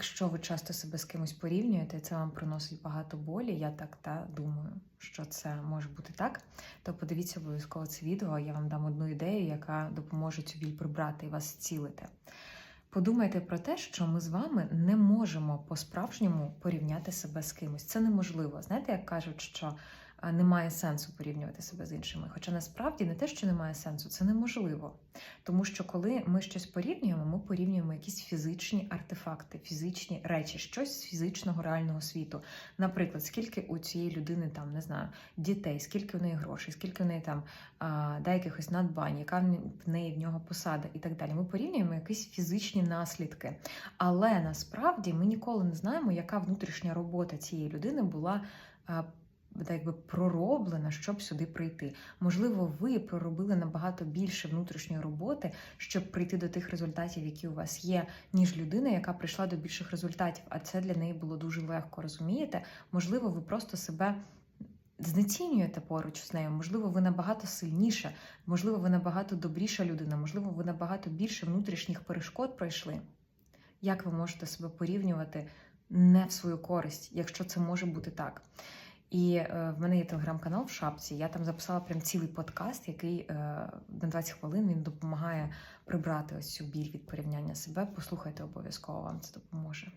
Якщо ви часто себе з кимось порівнюєте, це вам приносить багато болі, я так та думаю, що це може бути так, то подивіться обов'язково це відео, я вам дам одну ідею, яка допоможе цю біль прибрати і вас зцілити. Подумайте про те, що ми з вами не можемо по-справжньому порівняти себе з кимось. Це неможливо. Знаєте, як кажуть, що немає сенсу порівнювати себе з іншими. Хоча насправді не те, що немає сенсу, це неможливо. Тому що коли ми щось порівнюємо, ми порівнюємо якісь фізичні артефакти, фізичні речі, щось з фізичного реального світу. Наприклад, скільки у цієї людини там не знаю дітей, скільки в неї грошей, скільки в неї там да, якихось надбань, яка в неї в нього посада і так далі. Ми порівнюємо якісь фізичні наслідки. Але насправді ми ніколи не знаємо, яка внутрішня робота цієї людини була. Так якби пророблена, щоб сюди прийти. Можливо, ви проробили набагато більше внутрішньої роботи, щоб прийти до тих результатів, які у вас є, ніж людина, яка прийшла до більших результатів. А це для неї було дуже легко, розумієте? Можливо, ви просто себе. Знецінюєте поруч з нею, можливо, ви набагато сильніша, можливо, ви набагато добріша людина, можливо, ви набагато більше внутрішніх перешкод пройшли. Як ви можете себе порівнювати не в свою користь, якщо це може бути так? І е, в мене є телеграм-канал в шапці. Я там записала прям цілий подкаст, який е, на 20 хвилин він допомагає прибрати ось цю біль від порівняння себе. Послухайте обов'язково, вам це допоможе.